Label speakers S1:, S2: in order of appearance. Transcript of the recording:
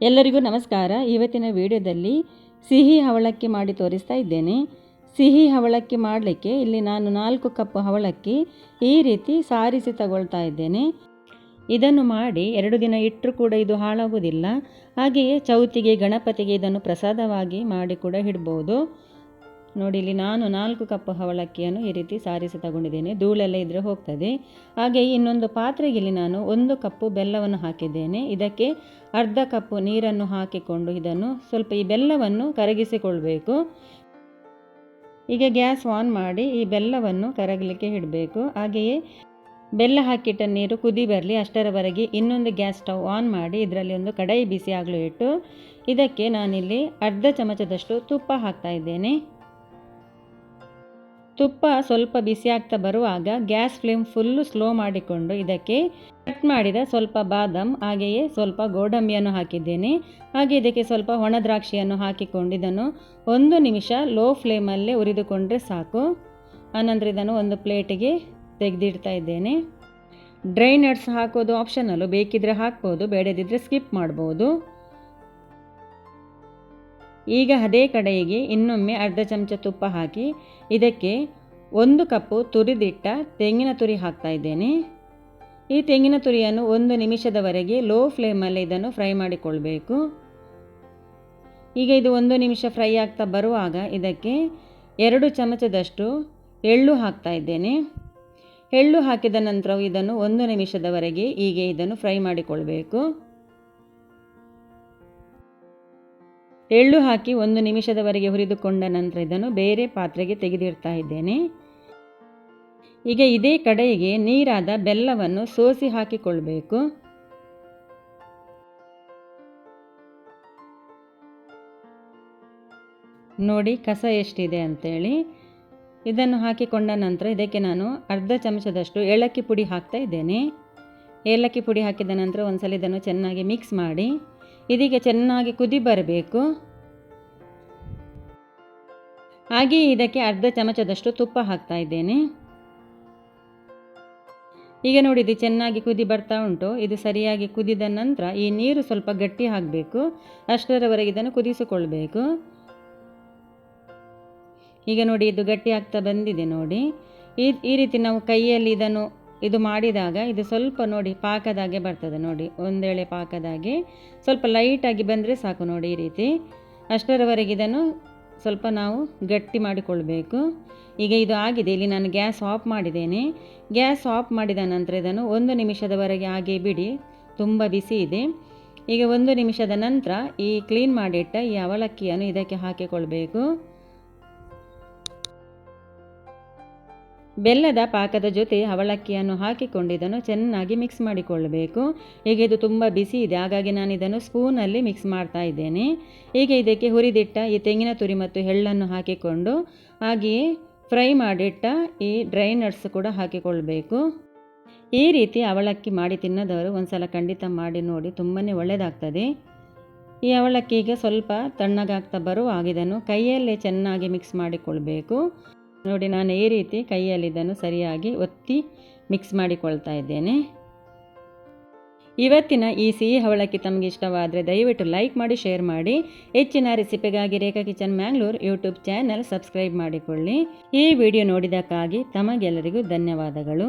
S1: ಎಲ್ಲರಿಗೂ ನಮಸ್ಕಾರ. ಇವತ್ತಿನ ವಿಡಿಯೋದಲ್ಲಿ ಸಿಹಿ ಅವಲಕ್ಕಿ ಮಾಡಿ ತೋರಿಸ್ತಾ ಇದ್ದೇನೆ. ಸಿಹಿ ಅವಲಕ್ಕಿ ಮಾಡಲಿಕ್ಕೆ ಇಲ್ಲಿ ನಾನು ನಾಲ್ಕು ಕಪ್ ಅವಲಕ್ಕಿ ಈ ರೀತಿ ಸಾರಿಸಿ ತಗೊಳ್ತಾ ಇದ್ದೇನೆ. ಇದನ್ನು ಮಾಡಿ ಎರಡು ದಿನ ಇಟ್ಟರೂ ಕೂಡ ಇದು ಹಾಳಾಗುವುದಿಲ್ಲ. ಹಾಗೆಯೇ ಚೌತಿಗೆ, ಗಣಪತಿಗೆ ಇದನ್ನು ಪ್ರಸಾದವಾಗಿ ಮಾಡಿ ಕೂಡ ಇಡ್ಬೋದು. ನೋಡಿ, ಇಲ್ಲಿ ನಾನು ನಾಲ್ಕು ಕಪ್ ಅವಲಕ್ಕಿಯನ್ನು ಈ ರೀತಿ ಸಾರಿಸಿ ತಗೊಂಡಿದ್ದೇನೆ ಧೂಳೆಲ್ಲ ಇದ್ದರೆ ಹೋಗ್ತದೆ. ಹಾಗೆ ಇನ್ನೊಂದು ಪಾತ್ರೆಗೆ ಇಲ್ಲಿ ನಾನು ಒಂದು ಕಪ್ಪು ಬೆಲ್ಲವನ್ನು ಹಾಕಿದ್ದೇನೆ. ಇದಕ್ಕೆ ಅರ್ಧ ಕಪ್ಪು ನೀರನ್ನು ಹಾಕಿಕೊಂಡು ಇದನ್ನು ಸ್ವಲ್ಪ ಈ ಬೆಲ್ಲವನ್ನು ಕರಗಿಸಿಕೊಳ್ಬೇಕು. ಈಗ ಗ್ಯಾಸ್ ಆನ್ ಮಾಡಿ ಈ ಬೆಲ್ಲವನ್ನು ಕರಗಲಿಕ್ಕೆ ಇಡಬೇಕು. ಹಾಗೆಯೇ ಬೆಲ್ಲ ಹಾಕಿಟ್ಟ ನೀರು ಕುದಿ ಬರಲಿ, ಅಷ್ಟರವರೆಗೆ ಇನ್ನೊಂದು ಗ್ಯಾಸ್ ಸ್ಟವ್ ಆನ್ ಮಾಡಿ ಇದರಲ್ಲಿ ಒಂದು ಕಡಾಯಿ ಬಿಸಿ ಆಗಲು ಇಟ್ಟು ಇದಕ್ಕೆ ನಾನಿಲ್ಲಿ ಅರ್ಧ ಚಮಚದಷ್ಟು ತುಪ್ಪ ಹಾಕ್ತಾ ಇದ್ದೇನೆ. ತುಪ್ಪ ಸ್ವಲ್ಪ ಬಿಸಿ ಆಗ್ತಾ ಬರುವಾಗ ಗ್ಯಾಸ್ ಫ್ಲೇಮ್ ಫುಲ್ಲು ಸ್ಲೋ ಮಾಡಿಕೊಂಡು ಇದಕ್ಕೆ ಕಟ್ ಮಾಡಿದ ಸ್ವಲ್ಪ ಬಾದಾಮ್, ಹಾಗೆಯೇ ಸ್ವಲ್ಪ ಗೋಡಂಬಿಯನ್ನು ಹಾಕಿದ್ದೇನೆ. ಹಾಗೆ ಇದಕ್ಕೆ ಸ್ವಲ್ಪ ಒಣ ದ್ರಾಕ್ಷಿಯನ್ನು ಹಾಕಿಕೊಂಡು ಇದನ್ನು ಒಂದು ನಿಮಿಷ ಲೋ ಫ್ಲೇಮಲ್ಲೇ ಉರಿದುಕೊಂಡ್ರೆ ಸಾಕು. ಆನಂತರ ಇದನ್ನು ಒಂದು ಪ್ಲೇಟಿಗೆ ತೆಗೆದಿಡ್ತಾ ಇದ್ದೇನೆ. ಡ್ರೈ ನಟ್ಸ್ ಹಾಕೋದು ಆಪ್ಷನಲ್ಲು ಬೇಕಿದ್ರೆ ಹಾಕ್ಬೋದು ಬೇಡದಿದ್ದರೆ ಸ್ಕಿಪ್ ಮಾಡ್ಬೋದು. ಈಗ ಅದೇ ಕಡೆಗೆ ಇನ್ನೊಮ್ಮೆ ಅರ್ಧ ಚಮಚ ತುಪ್ಪ ಹಾಕಿ ಇದಕ್ಕೆ ಒಂದು ಕಪ್ಪು ತುರಿದಿಟ್ಟ ತೆಂಗಿನ ತುರಿ ಹಾಕ್ತಾ ಇದ್ದೇನೆ. ಈ ತೆಂಗಿನ ತುರಿಯನ್ನು ಒಂದು ನಿಮಿಷದವರೆಗೆ ಲೋ ಫ್ಲೇಮಲ್ಲಿ ಇದನ್ನು ಫ್ರೈ ಮಾಡಿಕೊಳ್ಬೇಕು. ಈಗ ಇದು ಒಂದು ನಿಮಿಷ ಫ್ರೈ ಆಗ್ತಾ ಬರುವಾಗ ಇದಕ್ಕೆ ಎರಡು ಚಮಚದಷ್ಟು ಎಳ್ಳು ಹಾಕ್ತಾ ಇದ್ದೇನೆ. ಎಳ್ಳು ಹಾಕಿದ ನಂತರ ಇದನ್ನು ಒಂದು ನಿಮಿಷದವರೆಗೆ ಹೀಗೆ ಇದನ್ನು ಫ್ರೈ ಮಾಡಿಕೊಳ್ಬೇಕು. ಎಳ್ಳು ಹಾಕಿ ಒಂದು ನಿಮಿಷದವರೆಗೆ ಹುರಿದುಕೊಂಡ ನಂತರ ಇದನ್ನು ಬೇರೆ ಪಾತ್ರೆಗೆ ತೆಗೆದಿಡ್ತಾ ಇದ್ದೇನೆ. ಈಗ ಇದೇ ಕಡೆಗೆ ನೀರಾದ ಬೆಲ್ಲವನ್ನು ಸೋಸಿ ಹಾಕಿಕೊಳ್ಬೇಕು. ನೋಡಿ ಕಸ ಎಷ್ಟಿದೆ ಅಂತೇಳಿ. ಇದನ್ನು ಹಾಕಿಕೊಂಡ ನಂತರ ಇದಕ್ಕೆ ನಾನು ಅರ್ಧ ಚಮಚದಷ್ಟು ಏಲಕ್ಕಿ ಪುಡಿ ಹಾಕ್ತಾ ಇದ್ದೇನೆ. ಏಲಕ್ಕಿ ಪುಡಿ ಹಾಕಿದ ನಂತರ ಒಂದ್ಸಲ ಇದನ್ನು ಚೆನ್ನಾಗಿ ಮಿಕ್ಸ್ ಮಾಡಿ. ಇದೀಗ ಚೆನ್ನಾಗಿ ಕುದಿ ಬರಬೇಕು. ಹಾಗೆಯೇ ಇದಕ್ಕೆ ಅರ್ಧ ಚಮಚದಷ್ಟು ತುಪ್ಪ ಹಾಕ್ತಾ ಇದ್ದೇನೆ. ಈಗ ನೋಡಿ, ಇದು ಚೆನ್ನಾಗಿ ಕುದಿ ಬರ್ತಾ ಉಂಟು. ಇದು ಸರಿಯಾಗಿ ಕುದಿದ ನಂತರ ಈ ನೀರು ಸ್ವಲ್ಪ ಗಟ್ಟಿ ಹಾಕಬೇಕು. ಅಷ್ಟರವರೆಗೆ ಇದನ್ನು ಕುದಿಸಿಕೊಳ್ಬೇಕು. ಈಗ ನೋಡಿ, ಇದು ಗಟ್ಟಿ ಆಗ್ತಾ ಬಂದಿದೆ ನೋಡಿ. ಈ ಈ ರೀತಿ ನಾವು ಕೈಯಲ್ಲಿ ಇದನ್ನು ಇದು ಮಾಡಿದಾಗ ಇದು ಸ್ವಲ್ಪ ನೋಡಿ ಪಾಕದಾಗೆ ಬರ್ತದೆ ನೋಡಿ. ಒಂದೇಳೆ ಪಾಕದಾಗೆ ಸ್ವಲ್ಪ ಲೈಟಾಗಿ ಬಂದರೆ ಸಾಕು ನೋಡಿ ಈ ರೀತಿ. ಅಷ್ಟರವರೆಗೆ ಇದನ್ನು ಸ್ವಲ್ಪ ನಾವು ಗಟ್ಟಿ ಮಾಡಿಕೊಳ್ಬೇಕು. ಈಗ ಇದು ಆಗಿದೆ, ಇಲ್ಲಿ ನಾನು ಗ್ಯಾಸ್ ಆಫ್ ಮಾಡಿದ್ದೇನೆ. ಗ್ಯಾಸ್ ಆಫ್ ಮಾಡಿದ ನಂತರ ಇದನ್ನು ಒಂದು ನಿಮಿಷದವರೆಗೆ ಹಾಗೆ ಬಿಡಿ, ತುಂಬ ಬಿಸಿ ಇದೆ. ಈಗ ಒಂದು ನಿಮಿಷದ ನಂತರ ಈ ಕ್ಲೀನ್ ಮಾಡಿಟ್ಟ ಈ ಅವಲಕ್ಕಿಯನ್ನು ಇದಕ್ಕೆ ಹಾಕಿಕೊಳ್ಬೇಕು. ಬೆಲ್ಲದ ಪಾಕದ ಜೊತೆ ಅವಲಕ್ಕಿಯನ್ನು ಹಾಕಿಕೊಂಡಿದ್ದನ್ನು ಚೆನ್ನಾಗಿ ಮಿಕ್ಸ್ ಮಾಡಿಕೊಳ್ಳಬೇಕು. ಈಗ ಇದು ತುಂಬ ಬಿಸಿ ಇದೆ, ಹಾಗಾಗಿ ನಾನು ಇದನ್ನು ಸ್ಪೂನಲ್ಲಿ ಮಿಕ್ಸ್ ಮಾಡ್ತಾ ಇದ್ದೇನೆ. ಈಗ ಇದಕ್ಕೆ ಹುರಿದಿಟ್ಟ ಈ ತೆಂಗಿನ ತುರಿ ಮತ್ತು ಎಳ್ಳನ್ನು ಹಾಕಿಕೊಂಡು ಹಾಗೆಯೇ ಫ್ರೈ ಮಾಡಿಟ್ಟ ಈ ಡ್ರೈ ನಟ್ಸ್ ಕೂಡ ಹಾಕಿಕೊಳ್ಳಬೇಕು. ಈ ರೀತಿ ಅವಲಕ್ಕಿ ಮಾಡಿ ತಿನ್ನದವರು ಒಂದು ಸಲ ಖಂಡಿತ ಮಾಡಿ ನೋಡಿ ತುಂಬಾ ಒಳ್ಳೆಯದಾಗ್ತದೆ ಈ ಅವಲಕ್ಕಿಗೆ ಸ್ವಲ್ಪ ತಣ್ಣಗಾಗ್ತಾ ಬರುವಾಗ ಇದನ್ನು ಕೈಯಲ್ಲೇ ಚೆನ್ನಾಗಿ ಮಿಕ್ಸ್ ಮಾಡಿಕೊಳ್ಬೇಕು. ನೋಡಿ, ನಾನು ಈ ರೀತಿ ಕೈಯಲ್ಲಿ ಇದನ್ನು ಸರಿಯಾಗಿ ಒತ್ತಿ ಮಿಕ್ಸ್ ಮಾಡಿಕೊಳ್ತಾ ಇದ್ದೇನೆ. ಇವತ್ತಿನ ಈ ಸಿಹಿ ಅವಲಕ್ಕಿ ತಮಗೆ ಇಷ್ಟವಾದರೆ ದಯವಿಟ್ಟು ಲೈಕ್ ಮಾಡಿ ಶೇರ್ ಮಾಡಿ. ಹೆಚ್ಚಿನ ರೆಸಿಪಿಗಾಗಿ Rekha kitchen Mangalore YouTube channel subscribe ಮಾಡಿಕೊಳ್ಳಿ. ಈ ವಿಡಿಯೋ ನೋಡಿದಕ್ಕಾಗಿ ತಮಗೆಲ್ಲರಿಗೂ ಧನ್ಯವಾದಗಳು.